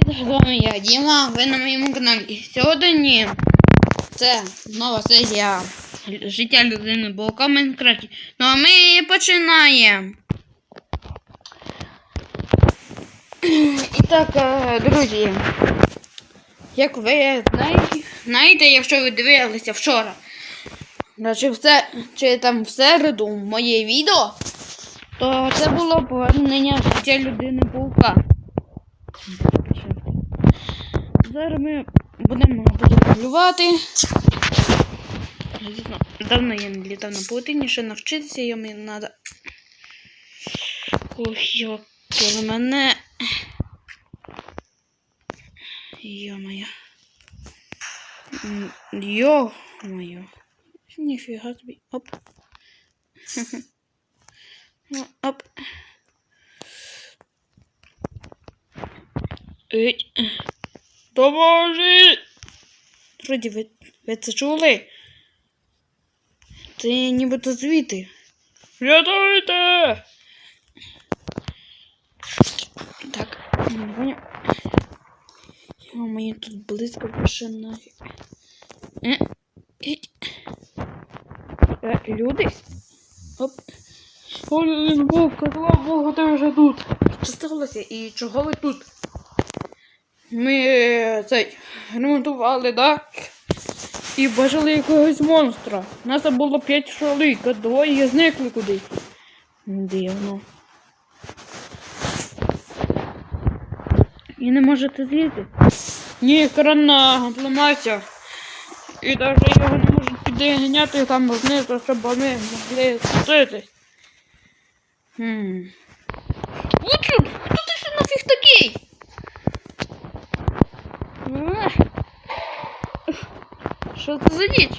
Привіт, з вами я, Діма, ви на моєму каналі. І Сьогодні це нова серія життя людини Болка в Майнкрафті. Ну а ми починаємо. І так, е, друзі, як ви знаєте, якщо ви дивилися вчора, чи, все, чи там в середу моє відео, то це було повернення життя людини Паука. Зараз ми будемо полювати. Давно я не літав на паутині, ще навчитися йому треба. Ох, йоки, мене. Йо-моє. Йо-моє. Ніфіга собі. Оп. Ну, Оп. Ей. Допоможи! Вроді ви, ви це чули? Це нібито звідти. Рятуйте! Так, не. Мені тут близько пише нафіг. Е. Е, люди? Оп. О, він вовка, слава Богу, ти вже тут. Що сталося і чого ви тут? Ми е, цей ремонтували дах і бачили якогось монстра. Нас там було п'ять чоловік, а двоє зникли кудись. Дивно. І не можете злізти? Ні, кран ламався. І навіть його не можуть підганяти там знизу, щоб ми могли спуститись. Хм. Лучше, хто ти ще нафіг такий? Ех. Що це за ніч?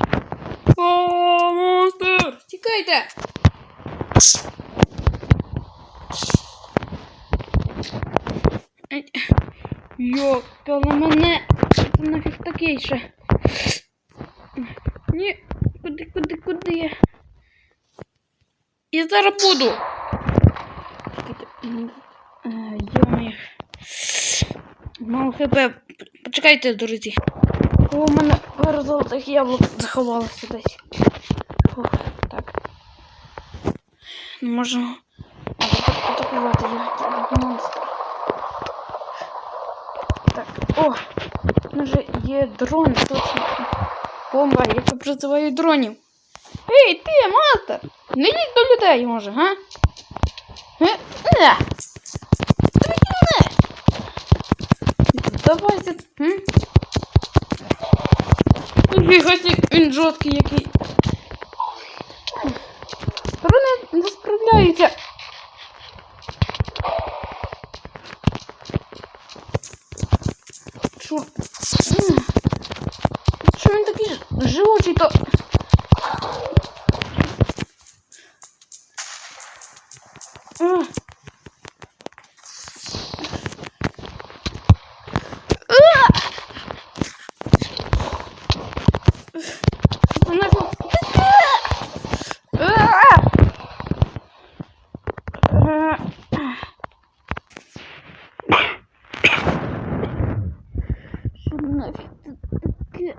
О, монстр! Тікайте! Ей, Йо, але мене це нафіг такий ще. Ні, куди, куди, куди я? Я зараз буду. Е, Мало хп. Почекайте, друзі. О, у мене пара золотих яблук заховалося десь. Фух, так. Не можу атакувати я о! У мене вже є дрон, точно. Бомба, яка призиває дронів. Ей, ти, монстр! Не йдіть до людей, може, га? Е, е! Мене! Давайте. М? Він жорсткий який. Вони не справляються. Чур. М. Що він такий ж- живучий, то. М. Вона ж- Що нафіг це таке?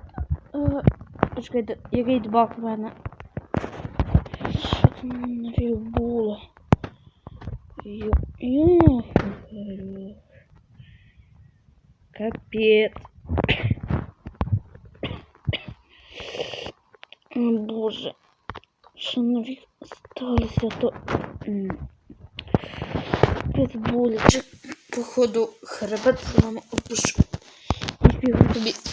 Чекайте, який в мене? Що це нафіг було? Капець. О, Боже. Що нафіг сталося, то... Капець. Походу, хребет нам опишу. Ніфіга собі.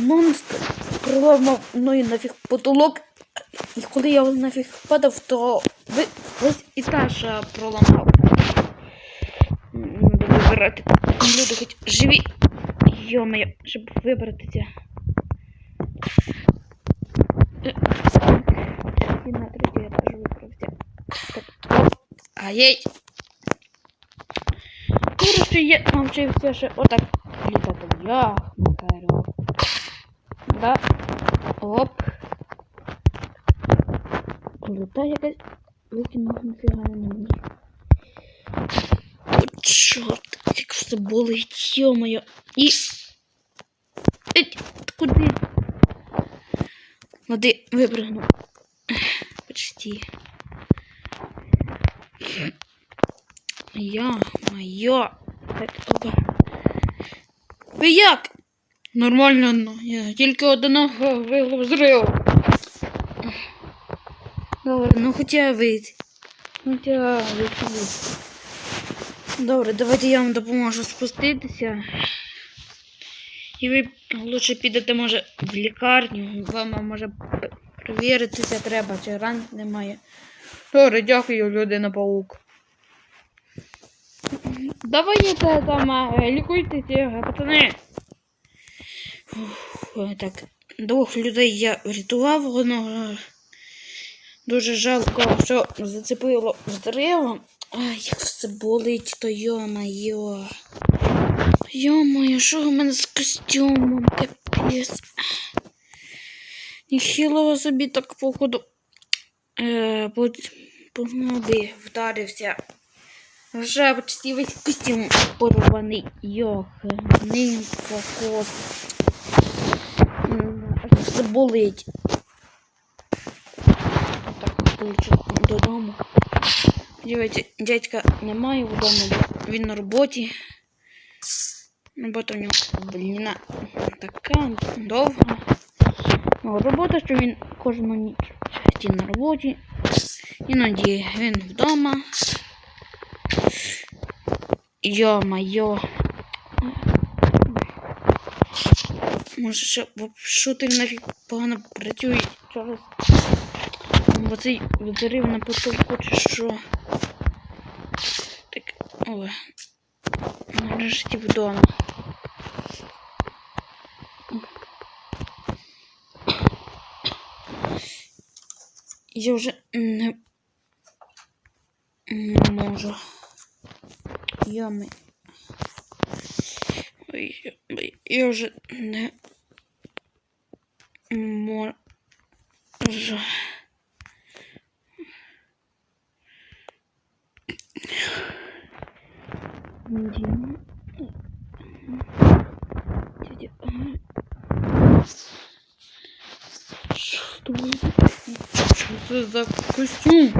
Монстр проламав мною нафіг потолок. І коли я нафіг падав, то весь етаж проламав. М, вибирати. Люди хоч живі. Йо-моє, щоб вибратися. Е, І на третій я теж вибрався. Ай-яй. Коротше, я навчився ще отак літати. Я макарю. Да. Оп. Крута якась. Викинув нафіга не мені. О, чорт, як все болить, йо-моє. І. Еть, куди? Води, випрыгну. Почти. Я, моя. Так, опа. Ви як? Нормально, ну, я тільки одного вигло зриву. Добре, ну хоча вийти. Хоча вийти. Добре, давайте я вам допоможу спуститися. І ви лучше підете, може, в лікарню. Вам може п- перевіритися треба, чи ран немає. Добре, дякую, людина паук. Давайте там е, лікуйтеся, пацани. Е, так, двох людей я врятував, одного дуже жалко, що зацепило взривом. Ай, як все болить, то йо-моє. Йо-моє, що в мене з костюмом? Капець. Ніхіло собі так походу. Е, по, нобі вдарився. Вже почти весь костюм порваний. Йоханий покос. М, Аж все болить. Так, получу додому. Дивіться, дядька немає вдома, він на роботі. Робота в нього, блін, така довга. Ну, робота, що він кожну ніч часті на роботі. Іноді він вдома. Йо-майо. Може, ще шутер нафіг погано працює через бо цей взрив на потолку чи що. Так, о. Нарешті вдома. Я вже не, не можу. Ой, ой, я вже не можу. Что це за костюм?